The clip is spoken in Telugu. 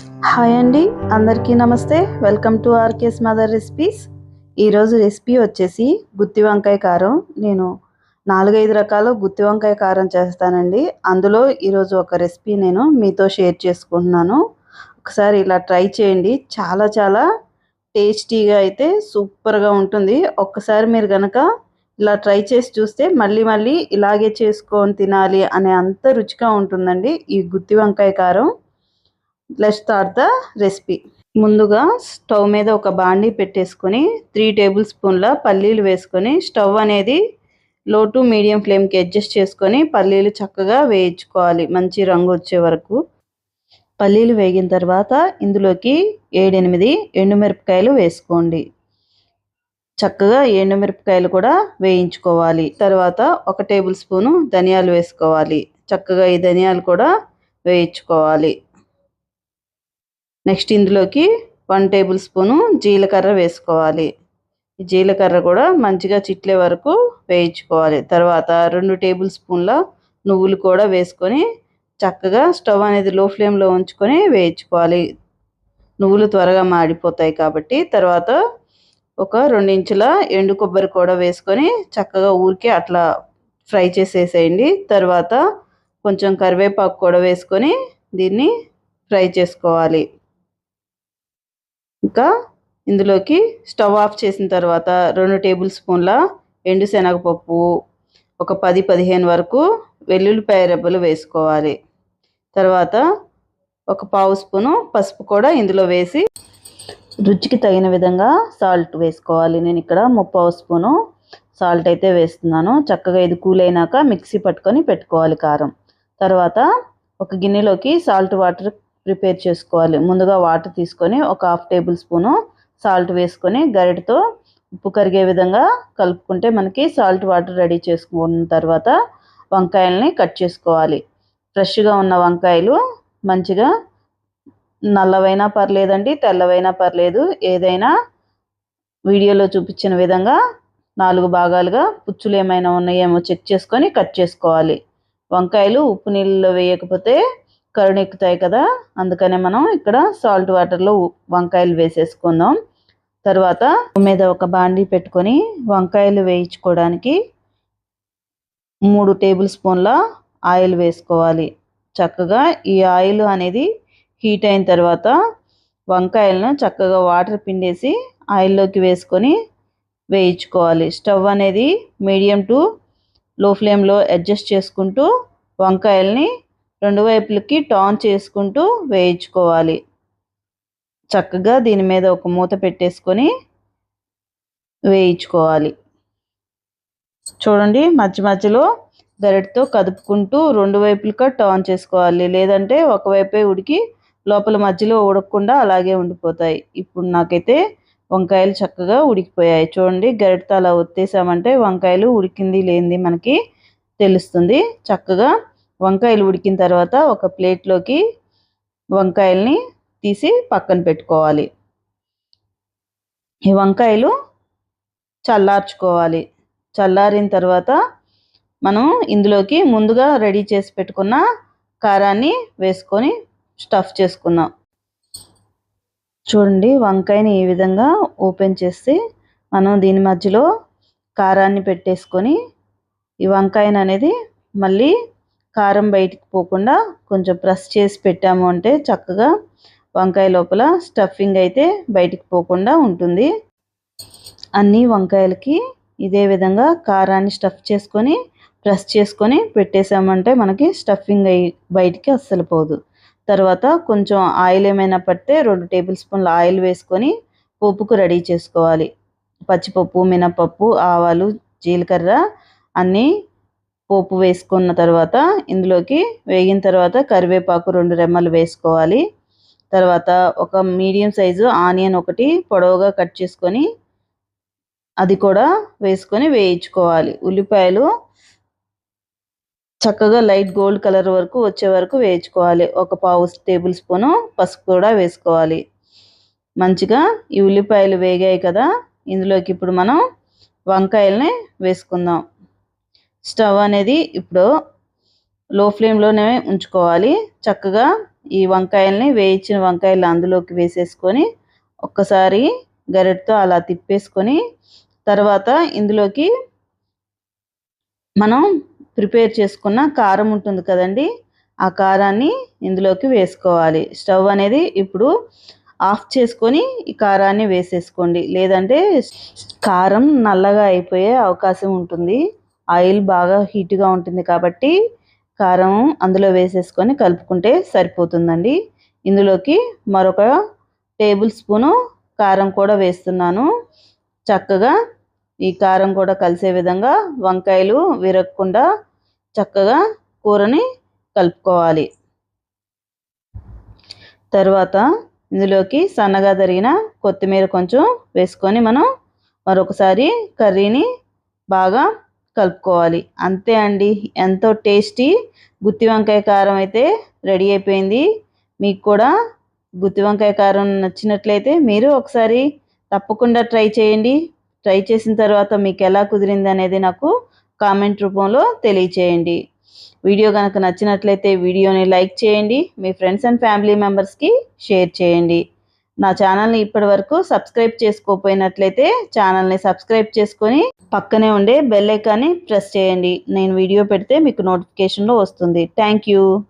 హాయ్ అండి అందరికీ నమస్తే. Welcome to RK's mother recipes. ఈరోజు రెసిపీ వచ్చేసి గుత్తి వంకాయ కారం. నేను నాలుగైదు రకాల గుత్తి వంకాయ కారం చేస్తానండి. అందులో ఈరోజు ఒక రెసిపీ నేను మీతో షేర్ చేసుకుంటున్నాను. ఒకసారి ఇలా ట్రై చేయండి. చాలా చాలా టేస్టీగా అయితే సూపర్గా ఉంటుంది. ఒక్కసారి మీరు కనుక ఇలా ట్రై చేసి చూస్తే మళ్ళీ మళ్ళీ ఇలాగే చేసుకొని తినాలి అనే అంత రుచిగా ఉంటుందండి ఈ గుత్తి వంకాయ కారం. లెట్ స్టార్ట్ ద రెసిపీ ముందుగా స్టవ్ మీద ఒక బాండీ పెట్టేసుకొని త్రీ టేబుల్ స్పూన్ల పల్లీలు వేసుకొని స్టవ్ అనేది లో టు మీడియం ఫ్లేమ్కి అడ్జస్ట్ చేసుకొని పల్లీలు చక్కగా వేయించుకోవాలి. మంచి రంగు వచ్చే వరకు. పల్లీలు వేగిన తర్వాత ఇందులోకి ఏడెనిమిది ఎండుమిరపకాయలు వేసుకోండి. చక్కగా ఎండుమిరపకాయలు కూడా వేయించుకోవాలి. తర్వాత ఒక టేబుల్ స్పూను ధనియాలు వేసుకోవాలి. చక్కగా ఈ ధనియాలు కూడా వేయించుకోవాలి. నెక్స్ట్ ఇందులోకి వన్ టేబుల్ స్పూను జీలకర్ర వేసుకోవాలి. జీలకర్ర కూడా మంచిగా చిట్లే వరకు వేయించుకోవాలి. తర్వాత రెండు టేబుల్ స్పూన్ల నువ్వులు కూడా వేసుకొని చక్కగా స్టవ్ అనేది లో ఫ్లేమ్లో ఉంచుకొని వేయించుకోవాలి. నువ్వులు త్వరగా మాడిపోతాయి కాబట్టి తర్వాత ఒక రెండు ఇంచుల ఎండు కొబ్బరి కూడా వేసుకొని చక్కగా ఊరికే అట్లా ఫ్రై చేసేసేయండి. తర్వాత కొంచెం కరివేపాకు కూడా వేసుకొని దీన్ని ఫ్రై చేసుకోవాలి. ఇంకా ఇందులోకి స్టవ్ ఆఫ్ చేసిన తర్వాత రెండు టేబుల్ స్పూన్ల ఎండు శనగపప్పు ఒక పది పదిహేను వరకు వెల్లుల్లిపాయ రెబ్బలు వేసుకోవాలి. తర్వాత ఒక పావు స్పూను పసుపు కూడా ఇందులో వేసి రుచికి తగిన విధంగా సాల్ట్ వేసుకోవాలి. నేను ఇక్కడ ముప్పావు స్పూను సాల్ట్ అయితే వేస్తున్నాను. చక్కగా ఇది కూల్ అయినాక మిక్సీ పట్టుకొని పెట్టుకోవాలి కారం. తర్వాత ఒక గిన్నెలోకి సాల్ట్ వాటర్ ప్రిపేర్ చేసుకోవాలి. ముందుగా వాటర్ తీసుకొని ఒక హాఫ్ టేబుల్ స్పూను సాల్ట్ వేసుకొని గరిటతో ఉప్పు కరిగే విధంగా కలుపుకుంటే మనకి సాల్ట్ వాటర్ రెడీ చేసుకున్న తర్వాత వంకాయల్ని కట్ చేసుకోవాలి. ఫ్రెష్గా ఉన్న వంకాయలు మంచిగా నల్లవైనా పర్లేదండి తెల్లవైనా పర్లేదు. ఏదైనా వీడియోలో చూపించిన విధంగా నాలుగు భాగాలుగా పుచ్చులు ఏమైనా ఉన్నాయేమో చెక్ చేసుకొని కట్ చేసుకోవాలి. వంకాయలు ఉప్పు నీళ్ళలో వేయకపోతే కరుణెక్కుతాయి కదా అందుకనే మనం ఇక్కడ సాల్ట్ వాటర్లో వంకాయలు వేసేసుకుందాం. తర్వాత మీద ఒక బాండీ పెట్టుకొని వంకాయలు వేయించుకోవడానికి మూడు టేబుల్ స్పూన్ల ఆయిల్ వేసుకోవాలి. చక్కగా ఈ ఆయిల్ అనేది హీట్ అయిన తర్వాత వంకాయలను చక్కగా వాటర్ పిండేసి ఆయిల్లోకి వేసుకొని వేయించుకోవాలి. స్టవ్ అనేది మీడియం టు లో ఫ్లేమ్లో అడ్జస్ట్ చేసుకుంటూ వంకాయల్ని రెండు వైపులకి టాన్ చేసుకుంటూ వేయించుకోవాలి. చక్కగా దీని మీద ఒక మూత పెట్టేసుకొని వేయించుకోవాలి. చూడండి మధ్య మధ్యలో గరిటతో కదుపుకుంటూ రెండు వైపులుగా టర్న్ చేసుకోవాలి. లేదంటే ఒకవైపే ఉడికి లోపల మధ్యలో ఉడకకుండా అలాగే ఉండిపోతాయి. ఇప్పుడు నాకైతే వంకాయలు చక్కగా ఉడికిపోయాయి. చూడండి గరిటతో అలా ఒత్తేసామంటే వంకాయలు ఉడికింది లేనిది మనకి తెలుస్తుంది. చక్కగా వంకాయలు ఉడికిన తర్వాత ఒక ప్లేట్లోకి వంకాయల్ని తీసి పక్కన పెట్టుకోవాలి. ఈ వంకాయలు చల్లార్చుకోవాలి. చల్లారిన తర్వాత మనం ఇందులోకి ముందుగా రెడీ చేసి పెట్టుకున్న కారాన్ని వేసుకొని స్టఫ్ చేసుకుందాం. చూడండి వంకాయని ఈ విధంగా ఓపెన్ చేసి మనం దీని మధ్యలో కారాన్ని పెట్టేసుకొని ఈ వంకాయని అనేది మళ్ళీ కారం బయటికి పోకుండా కొంచెం ప్రెస్ చేసి పెట్టాము అంటే చక్కగా వంకాయ లోపల స్టఫింగ్ అయితే బయటికి పోకుండా ఉంటుంది. అన్ని వంకాయలకి ఇదే విధంగా కారాన్ని స్టఫ్ చేసుకొని ప్రెస్ చేసుకొని పెట్టేసామంటే మనకి స్టఫింగ్ అయ్యి బయటికి అస్సలు పోదు. తర్వాత కొంచెం ఆయిల్ ఏమైనా పడితే రెండు టేబుల్ స్పూన్ల ఆయిల్ వేసుకొని పోపుకు రెడీ చేసుకోవాలి. పచ్చిపప్పు మినపప్పు ఆవాలు జీలకర్ర అన్నీ పోపు వేసుకున్న తర్వాత ఇందులోకి వేగిన తర్వాత కరివేపాకు రెండు రెమ్మలు వేసుకోవాలి. తర్వాత ఒక మీడియం సైజు ఆనియన్ ఒకటి పొడవుగా కట్ చేసుకొని అది కూడా వేసుకొని వేయించుకోవాలి. ఉల్లిపాయలు చక్కగా లైట్ గోల్డ్ కలర్ వరకు వచ్చే వరకు వేయించుకోవాలి. ఒక పావు టేబుల్ స్పూను పసుపు కూడా వేసుకోవాలి. మంచిగా ఈ ఉల్లిపాయలు వేగాయి కదా. ఇందులోకి ఇప్పుడు మనం వంకాయల్ని వేసుకుందాం. స్టవ్ అనేది ఇప్పుడు లో ఫ్లేమ్లోనే ఉంచుకోవాలి. చక్కగా ఈ వంకాయల్ని వేయించిన వంకాయలు అందులోకి వేసేసుకొని ఒక్కసారి గరిటతో అలా తిప్పేసుకొని తర్వాత ఇందులోకి మనం ప్రిపేర్ చేసుకున్న కారం ఉంటుంది కదండి ఆ కారాన్ని ఇందులోకి వేసుకోవాలి. స్టవ్ అనేది ఇప్పుడు ఆఫ్ చేసుకొని ఈ కారాన్ని వేసేసుకోండి. లేదంటే కారం నల్లగా అయిపోయే అవకాశం ఉంటుంది. ఆయిల్ బాగా హీట్గా ఉంటుంది కాబట్టి కారం అందులో వేసేసుకొని కలుపుకుంటే సరిపోతుందండి. ఇందులోకి మరొక టేబుల్ స్పూను కారం కూడా వేస్తున్నాను. చక్కగా ఈ కారం కూడా కలిసే విధంగా వంకాయలు విరగకుండా చక్కగా కూరని కలుపుకోవాలి. తర్వాత ఇందులోకి సన్నగా తరిగిన కొత్తిమీర కొంచెం వేసుకొని మనం మరొకసారి కర్రీని బాగా కలుపుకోవాలి. అంతే అండి. ఎంతో టేస్టీ. గుత్తి వంకాయ కారం అయితే రెడీ అయిపోయింది. మీకు కూడా గుత్తి వంకాయ కారం నచ్చినట్లయితే మీరు ఒకసారి తప్పకుండా ట్రై చేయండి. ట్రై చేసిన తర్వాత మీకు ఎలా కుదిరింది అనేది నాకు కామెంట్ రూపంలో తెలియచేయండి. వీడియో కనుక నచ్చినట్లయితే వీడియోని లైక్ చేయండి. మీ ఫ్రెండ్స్ అండ్ ఫ్యామిలీ మెంబర్స్కి షేర్ చేయండి. నా ఛానల్ని ఇప్పటి వరకు సబ్స్క్రైబ్ చేసుకోకపోయినట్లయితే ఛానల్ని సబ్స్క్రైబ్ చేసుకొని పక్కనే ఉండే బెల్ ఐకాన్ని ప్రెస్ చేయండి. నేను వీడియో పెడితే మీకు నోటిఫికేషన్లో వస్తుంది. Thank you.